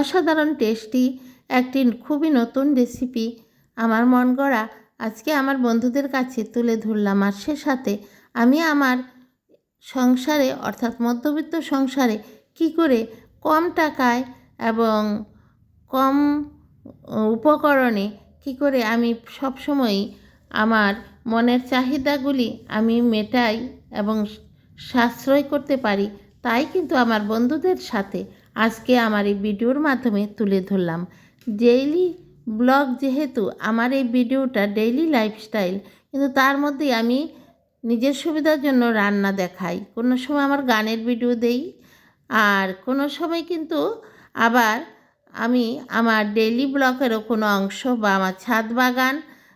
অসাধারণ টেস্টি একটি খুবই নতুন রেসিপি আমার মন গড়া। আজকে আমার বন্ধুদের কাছে তুলে ধরলাম। আর সে সাথে আমি আমার সংসারে, অর্থাৎ মধ্যবিত্ত সংসারে কি করে কম টাকায় এবং কম উপকরণে কি করে আমি সবসময়ই আমার মনের চাহিদাগুলি আমি মেটাই এবং সাশ্রয় করতে পারি, তাই কিন্তু আমার বন্ধুদের সাথে আজকে আমার এই ভিডিওর মাধ্যমে তুলে ধরলাম। ডেইলি ব্লগ যেহেতু আমার এই ভিডিওটা ডেইলি লাইফস্টাইল, কিন্তু তার মধ্যে আমি নিজের সুবিধার জন্য রান্না দেখাই। কোনো সময় আমার গানের ভিডিও দেই, আর কোনো সময় কিন্তু আবার আমি আমার ডেইলি ব্লগেরও কোনো অংশ বা আমার ছাদ বাগান,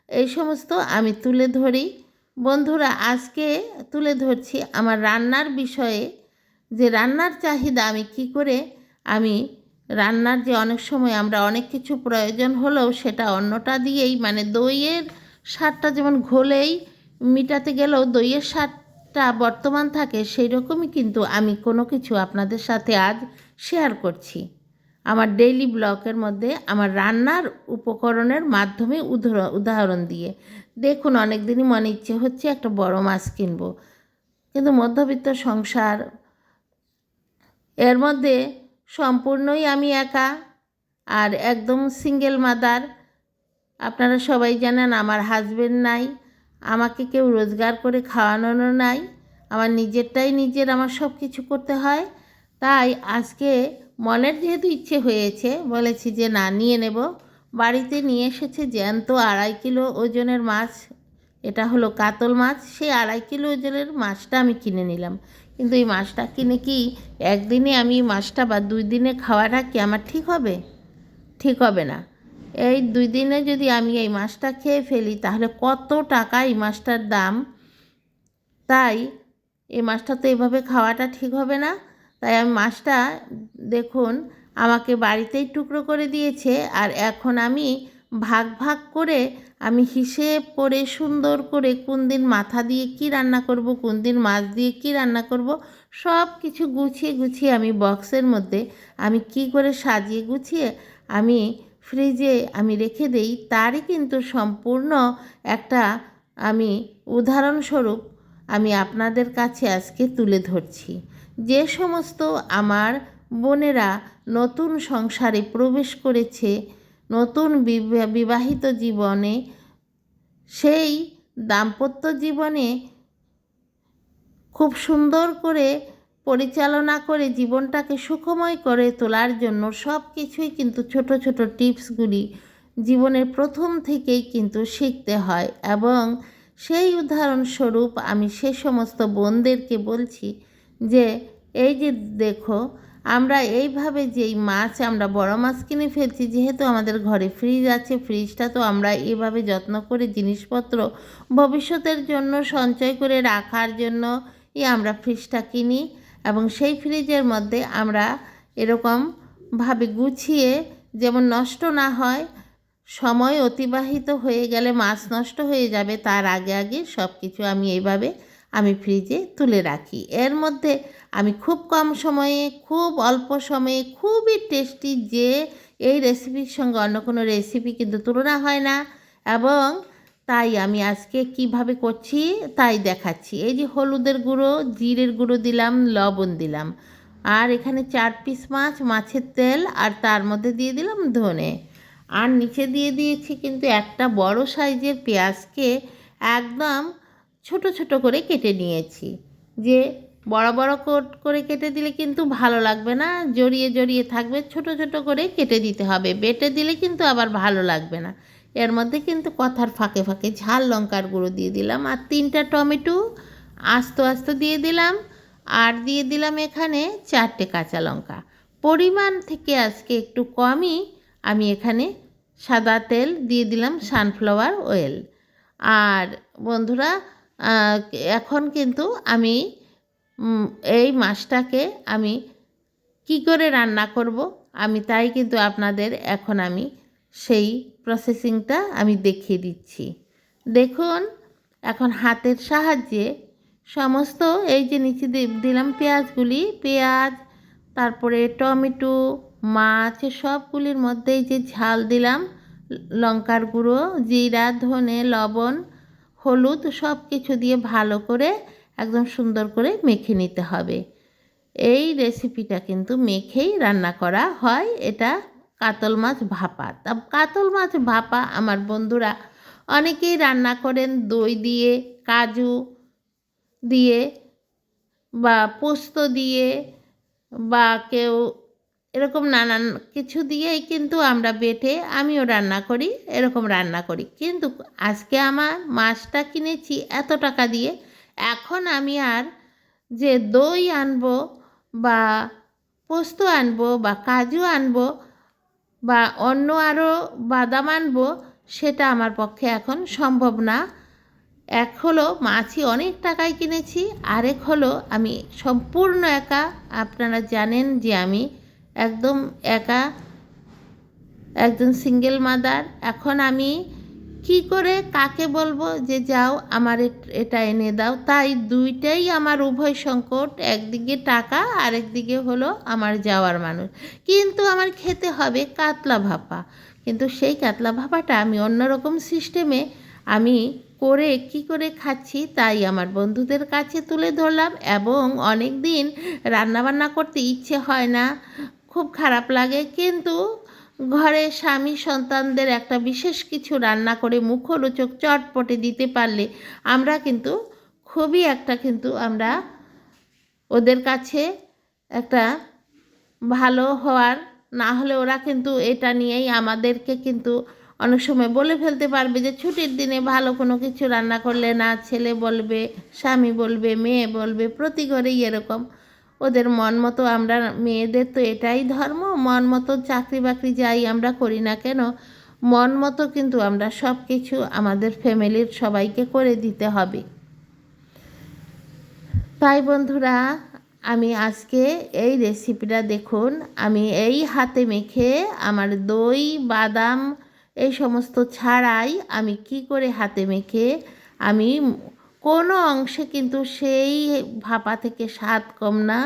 এই সমস্ত আমি তুলে ধরি। বন্ধুরা, আজকে তুলে ধরছি আমার রান্নার বিষয়ে, যে রান্নার চাহিদা আমি কি করে আমি রান্নার যে অনেক সময় আমরা অনেক কিছু প্রয়োজন হলেও সেটা অন্যটা দিয়েই মানে দইয়ের স্বাদটা যেমন ঘোলেই মিটাতে গেলেও দইয়ের স্বাদটা বর্তমান থাকে সেই রকমই কিন্তু আমি কোনো কিছু আপনাদের সাথে আজ শেয়ার করছি। আমার ডেইলি ব্লকের মধ্যে আমার রান্নার উপকরণের মাধ্যমে উদাহরণ উদাহরণ দিয়ে। দেখুন অনেক দিনই মনে ইচ্ছে হচ্ছে একটা বড় মাছ কিনবো। কিন্তু মধ্যবিত্ত সংসার, এর মধ্যে সম্পূর্ণই আমি একা আর একদম সিঙ্গেল মাদার আপনারা সবাই জানেন আমার হাজবেন্ড নাই, আমাকে কেউ রোজগার করে খাওয়ানোরও নাই, আমার নিজেরটাই নিজের, আমার সব কিছু করতে হয়। তাই আজকে মনের যেহেতু ইচ্ছে হয়েছে, বলেছি যে না, নিয়ে নেব। বাড়িতে নিয়ে এসেছে জ্যান্ত আড়াই কিলো ওজনের মাছ, এটা হলো কাতল মাছ, সেই আড়াই কিলো ওজনের মাছটা আমি কিনে নিলাম। কিন্তু এই মাছটা কিনে কি একদিনে আমি মাছটা বা দুই দিনে খাওয়াটা কি আমার ঠিক হবে? ঠিক হবে না। এই দুই দিনে যদি আমি এই মাছটা খেয়ে ফেলি, তাহলে কত টাকা এই মাছটার দাম? তাই এই মাছটা তো এভাবে খাওয়াটা ঠিক হবে না। তাই আমি মাছটা দেখুন, আমাকে বাড়িতেই টুকরো করে দিয়েছে, আর এখন আমি ভাগ ভাগ করে আমি হিসেব করে সুন্দর করে কোন দিন মাথা দিয়ে কি রান্না করব, কোন দিন মাছ দিয়ে কি রান্না করব, সব কিছু গুছিয়ে গুছিয়ে আমি বক্সের মধ্যে আমি কি করে সাজিয়ে গুছিয়ে আমি ফ্রিজে আমি রেখে দেই, তারই কিন্তু সম্পূর্ণ একটা আমি উদাহরণস্বরূপ আমি আপনাদের কাছে আজকে তুলে ধরছি। যে সমস্ত আমার বোনেরা নতুন সংসারে প্রবেশ করেছে নতুন বিবাহিত জীবনে, সেই দাম্পত্য জীবনে খুব সুন্দর করে পরিচালনা করে জীবনটাকে সুখময় করে তোলার জন্য সব কিছুই কিন্তু ছোট ছোট টিপসগুলি জীবনের প্রথম থেকেই কিন্তু শিখতে হয়। এবং সেই উদাহরণস্বরূপ আমি সে সমস্ত বোনদেরকে বলছি যে, এই যে দেখো আমরা এইভাবে যেই মাছ, আমরা বড় মাছ কিনে ফেলছি, যেহেতু আমাদের ঘরে ফ্রিজ আছে ফ্রিজটা তো আমরা এভাবে যত্ন করে জিনিসপত্র ভবিষ্যতের জন্য সঞ্চয় করে রাখার জন্য আমরা ফ্রিজটা কিনি এবং সেই ফ্রিজের মধ্যে আমরা এরকমভাবে গুছিয়ে যেমন নষ্ট না হয়, সময় অতিবাহিত হয়ে গেলে মাছ নষ্ট হয়ে যাবে, তার আগে আগে সব কিছু আমি এইভাবে আমি ফ্রিজে তুলে রাখি। এর মধ্যে আমি খুব কম সময়ে, খুব অল্প সময়ে, খুবই টেস্টি যে এই রেসিপির সঙ্গে অন্য কোনো রেসিপি কিন্তু তুলনা হয় না এবং তাই আমি আজকে কীভাবে করছি তাই দেখাচ্ছি। এই যে হলুদের গুঁড়ো, জিরের গুঁড়ো দিলাম, লবণ দিলাম। আর এখানে চার পিস মাছ, মাছের তেল আর তার মধ্যে দিয়ে দিলাম ধনে। আর নিচে দিয়ে দিয়েছি কিন্তু একটা বড় সাইজের পেঁয়াজকে একদম ছোট ছোট করে কেটে নিয়েছি। যে বড় বড় কোট করে কেটে দিলে কিন্তু ভালো লাগবে না, জড়িয়ে জড়িয়ে থাকবে, ছোট ছোট করে কেটে দিতে হবে। বেটে দিলে কিন্তু আবার ভালো লাগবে না। এর মধ্যে কিন্তু কথার ফাঁকে ফাঁকে ঝাল লঙ্কার গুঁড়ো দিয়ে দিলাম আর তিনটা টমেটো আস্ত আস্ত দিয়ে দিলাম আর দিয়ে দিলাম এখানে চারটে কাঁচা লঙ্কা। পরিমাণ থেকে আজকে একটু কমই আমি এখানে সাদা তেল দিয়ে দিলাম সানফ্লাওয়ার অয়েল। আর বন্ধুরা এখন কিন্তু আমি এই মাছটাকে আমি কি করে রান্না করব, আমি তাই কিন্তু আপনাদের এখন আমি সেই প্রসেসিংটা আমি দেখিয়ে দিচ্ছি। দেখুন, এখন হাতের সাহায্যে সমস্ত এই যে নিচে দিলাম পেঁয়াজগুলি, পেঁয়াজ, তারপরে টমেটো, মাছ, সবগুলির মধ্যেই যে ঝাল দিলাম, লঙ্কার গুঁড়ো, জিরা, ধনে, লবণ হলুদ সব কিছু দিয়ে ভালো করে একদম সুন্দর করে মেখে নিতে হবে। এই রেসিপিটা কিন্তু মেখেই রান্না করা হয়। এটা কাতল মাছ ভাপা। তা কাতল মাছ ভাপা আমার বন্ধুরা অনেকেই রান্না করেন দই দিয়ে, কাজু দিয়ে বা পোস্ত দিয়ে বা কেউ এরকম নানান কিছু দিয়েই কিন্তু আমরা বেটে আমিও রান্না করি, এরকম রান্না করি। কিন্তু আজকে আমার মাছটা কিনেছি এত টাকা দিয়ে, এখন আমি আর যে দই আনব বা পোস্ত আনব বা কাজু আনব বা অন্য আরও বাদাম আনব, সেটা আমার পক্ষে এখন সম্ভব না। এক হলো মাছই অনেক টাকায় কিনেছি, আরেক হলো আমি সম্পূর্ণ একা। আপনারা জানেন যে আমি একদম একা, একজন সিঙ্গেল মাদার এখন আমি কি করে কাকে বলব যে, যাও, আমার এটা এনে দাও। তাই দুইটাই আমার উভয় সংকট, একদিকে টাকা আরেকদিকে হলো আমার যাওয়ার মানুষ। কিন্তু আমার খেতে হবে কাতলা ভাপা। কিন্তু সেই কাতলা ভাপাটা আমি অন্যরকম সিস্টেমে আমি করে কি করে খাচ্ছি তাই আমার বন্ধুদের কাছে তুলে ধরলাম এবং অনেক দিন রান্নাবান্না করতে ইচ্ছে হয় না। খুব খারাপ লাগে, কিন্তু ঘরে স্বামী সন্তানদের একটা বিশেষ কিছু রান্না করে মুখরোচক চটপটে দিতে পারলে আমরা কিন্তু, খুবই একটা কিন্তু আমরা ওদের কাছে একটা ভালো হওয়ার, না হলে ওরা কিন্তু এটা নিয়েই আমাদেরকে কিন্তু অনেক সময় বলে ফেলতে পারবে যে ছুটির দিনে ভালো কোনো কিছু রান্না করলে না, ছেলে বলবে, স্বামী বলবে, মেয়ে বলবে, প্রতি ঘরেই এরকম। ওদের মন মতো আমরা মেয়েদের তো এটাই ধর্ম, মন মতো চাকরি বাকরি যাই আমরা করি না কেন, মন মতো কিন্তু আমরা সব কিছু আমাদের ফ্যামিলির সবাইকে করে দিতে হবে। তাই বন্ধুরা, আমি আজকে এই রেসিপিটা দেখুন, আমি এই হাতে মেখে আমার দই, বাদাম, এই সমস্ত ছাড়াই আমি কি করে হাতে মেখে আমি কোনো অংশে কিন্তু সেই ভাপা থেকে স্বাদ কম না।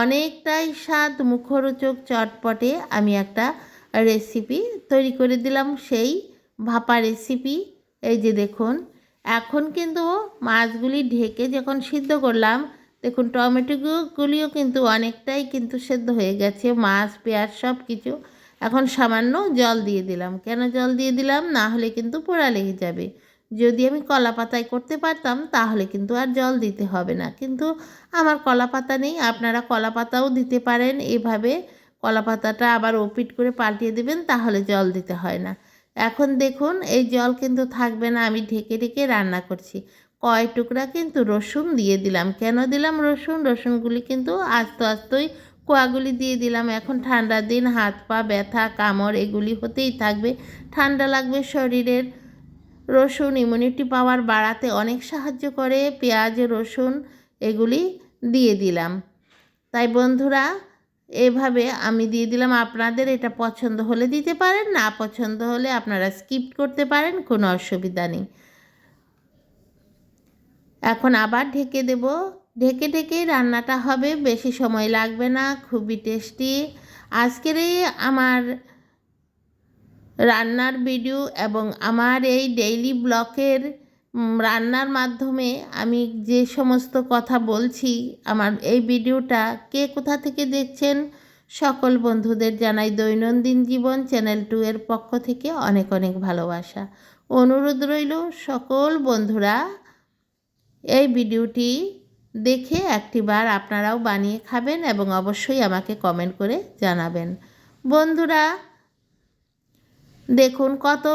অনেকটাই স্বাদ মুখরোচক চটপটে আমি একটা রেসিপি তৈরি করে দিলাম, সেই ভাপা রেসিপি এই যে দেখুন, এখন কিন্তু মাছগুলি ঢেকে যখন সিদ্ধ করলাম, দেখুন টমেটোগুলিও কিন্তু অনেকটাই কিন্তু সেদ্ধ হয়ে গেছে, মাছ, পেঁয়াজ সব কিছু এখন সামান্য জল দিয়ে দিলাম। কেন জল দিয়ে দিলাম? না হলে কিন্তু পোড়া লেগে যাবে। যদি আমি কলা পাতায় করতে পারতাম, তাহলে কিন্তু আর জল দিতে হবে না। কিন্তু আমার কলা পাতা নেই, আপনারা কলা পাতাও দিতে পারেন এভাবে। কলা পাতাটা আবার ওপিট করে পাল্টিয়ে দেবেন, তাহলে জল দিতে হয় না। এখন দেখুন, এই জল কিন্তু থাকবে না, আমি ঢেকে ঢেকে রান্না করছি। কয় টুকরা কিন্তু রসুন দিয়ে দিলাম। কেন দিলাম রসুন? রসুনগুলি কিন্তু আস্তে আস্তেই কোয়াগুলি দিয়ে দিলাম। এখন ঠান্ডার দিন, হাত পা ব্যথা, কামড়, এগুলি হতেই থাকবে। ঠান্ডা লাগবে শরীরের। রসুন ইমিউনিটি পাওয়ার বাড়াতে অনেক সাহায্য করে। পেঁয়াজ, রসুন এগুলি দিয়ে দিলাম। তাই বন্ধুরা, এভাবে আমি দিয়ে দিলাম। আপনাদের এটা পছন্দ হলে দিতে পারেন, না পছন্দ হলে আপনারা স্কিপ করতে পারেন, কোনো অসুবিধা নেই। এখন আবার ঢেকে দেব। ঢেকে ঢেকেই রান্নাটা হবে, বেশি সময় লাগবে না, খুবই টেস্টি আজকের এই আমার রান্নার ভিডিও এবং আমার এই ডেইলি ব্লকের রান্নার মাধ্যমে আমি যে সমস্ত কথা বলছি, আমার এই ভিডিওটা কে কোথা থেকে দেখছেন, সকল বন্ধুদের জানাই দৈনন্দিন জীবন চ্যানেল টু এর পক্ষ থেকে অনেক অনেক ভালোবাসা। অনুরোধ রইল সকল বন্ধুরা এই ভিডিওটি দেখে একটিবার আপনারাও বানিয়ে খাবেন এবং অবশ্যই আমাকে কমেন্ট করে জানাবেন। বন্ধুরা দেখুন কত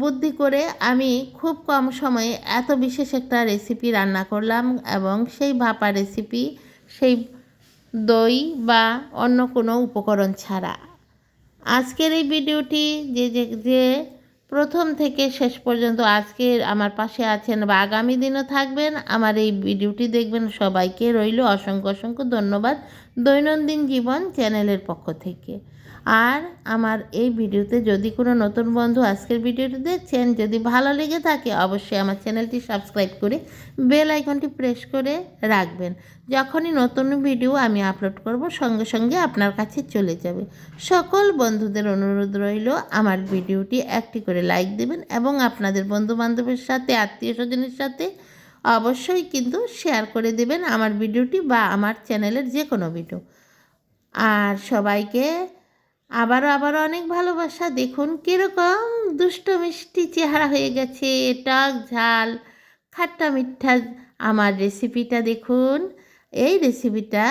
বুদ্ধি করে আমি খুব কম সময়ে এত বিশেষ একটা রেসিপি রান্না করলাম এবং সেই ভাপা রেসিপি সেই দই বা অন্য কোনো উপকরণ ছাড়া। আজকের এই ভিডিওটি যে যে প্রথম থেকে শেষ পর্যন্ত আজকে আমার পাশে আছেন বা আগামী দিনও থাকবেন, আমার এই ভিডিওটি দেখবেন সবাইকে রইল। অসংখ্য অসংখ্য ধন্যবাদ দৈনন্দিন জীবন চ্যানেলের পক্ষ থেকে। আর আমার এই ভিডিওতে যদি কোনো নতুন বন্ধু আজকের ভিডিওটি দেখছেন, যদি ভালো লেগে থাকে, অবশ্যই আমার চ্যানেলটি সাবস্ক্রাইব করে বেল আইকনটি প্রেস করে রাখবেন। যখনই নতুন ভিডিও আমি আপলোড করব, সঙ্গে সঙ্গে আপনার কাছে চলে যাবে। সকল বন্ধুদের অনুরোধ রইল, আমার ভিডিওটি একটি করে লাইক দেবেন এবং আপনাদের বন্ধু বান্ধবের সাথে আত্মীয় স্বজনের সাথে অবশ্যই কিন্তু শেয়ার করে দেবেন আমার ভিডিওটি বা আমার চ্যানেলের যে কোনো ভিডিও। আর সবাইকে আবারও আবারও অনেক ভালোবাসা। দেখুন কীরকম দুষ্ট মিষ্টি চেহারা হয়ে গেছে। টক ঝাল, খাট্টা মিঠা। আমার রেসিপিটা দেখুন। এই রেসিপিটা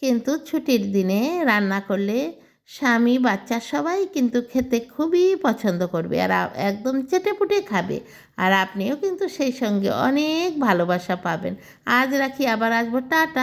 কিন্তু ছুটির দিনে রান্না করলে স্বামী, বাচ্চা সবাই কিন্তু খেতে খুবই পছন্দ করবে আর একদম চেটেপুটে খাবে। আর আপনিও কিন্তু সেই সঙ্গে অনেক ভালোবাসা পাবেন। আজ রাখি, আবার আসব। টাটা।